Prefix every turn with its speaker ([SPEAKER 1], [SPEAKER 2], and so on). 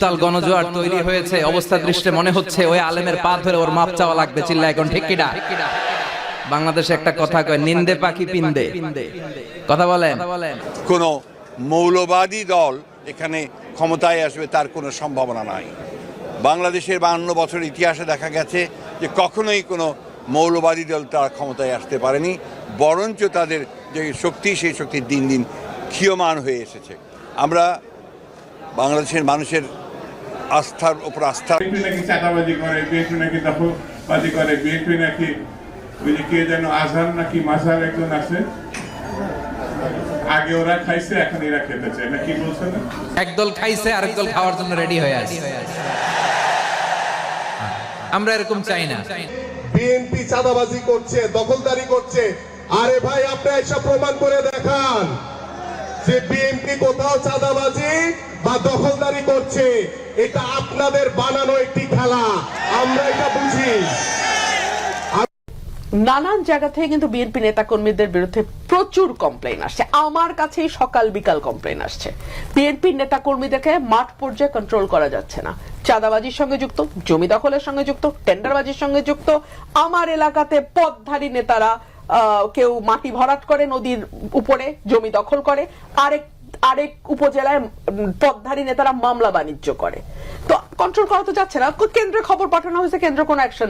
[SPEAKER 1] তাল গণজোয়ার তৈরি হয়েছে, অবস্থা দৃষ্টে মনে হচ্ছে ওই আলেমের পা ধরে ওর মাপ চাওয়া লাগবে, চিল্লা এখন, ঠিক কিনা? বাংলাদেশে একটা কথা কয়, নিন্দে পাখি পিন্দে। কথা বলেন।
[SPEAKER 2] কোন মৌলবাদী দল এখানে ক্ষমতায় আসবে তার কোনো সম্ভাবনা নাই। বাংলাদেশের বাহান্ন বছর ইতিহাসে দেখা গেছে যে কখনোই কোনো মৌলবাদী দল তারা ক্ষমতায় আসতে পারেনি, বরঞ্চ তাদের যে শক্তি, সেই শক্তি দিন দিন ক্ষীয়মান হয়ে এসেছে। আমরা বাংলাদেশের মানুষের আস্থার উপর আস্থা।
[SPEAKER 3] বিএনপি নাকি চাঁদাবাজি করে বিএনপি নাকি দখলবাজি করে বিএনপি নাকি ওই যে কে যেন আজহার নাকি মাঝার একজন আছে। আগে ওরা খাইছে এখন এরা খেতে চায়। না কি বলছে না
[SPEAKER 1] একদল খাইছে আরেক দল খাওয়ার জন্য রেডি হয়ে আছে। আমরা এরকম চাই না।
[SPEAKER 4] বিএনপি চাঁদাবাজি করছে দখলদারি করছে। আরে ভাই আপনি এসব প্রমাণ করে দেখান। যে বিএনপি কোথাও চাঁদাবাজি বা দখলদারি করছে, এটা আপনাদের বানানো একটি খেলা। আমরা এটা বুঝি।
[SPEAKER 5] নানান জায়গা থেকে কিন্তু বিএনপি নেতা কর্মীদের বিরুদ্ধে প্রচুর কমপ্লেন আসছে। আমার কাছেই সকাল বিকাল কমপ্লেন আসছে। বিএনপি নেতা কর্মীদেরকে মাঠ পর্যায়ে কন্ট্রোল করা যাচ্ছে না। চাঁদাবাজির সঙ্গে যুক্ত, জমি দখলের সঙ্গে যুক্ত টেন্ডারবাজির সঙ্গে যুক্ত, আমার এলাকাতে পদধারী নেতারা কেউ মাটি ভরাট করে, নদীর উপরে জমি দখল করে। আরেক আরেক উপজেলায় পদধারী নেতারা মামলা বাণিজ্য করে। তো কন্ট্রোল করা তো যাচ্ছে না। কেন্দ্রে খবর পাঠানো হয়েছে, কেন্দ্র কোনো অ্যাকশন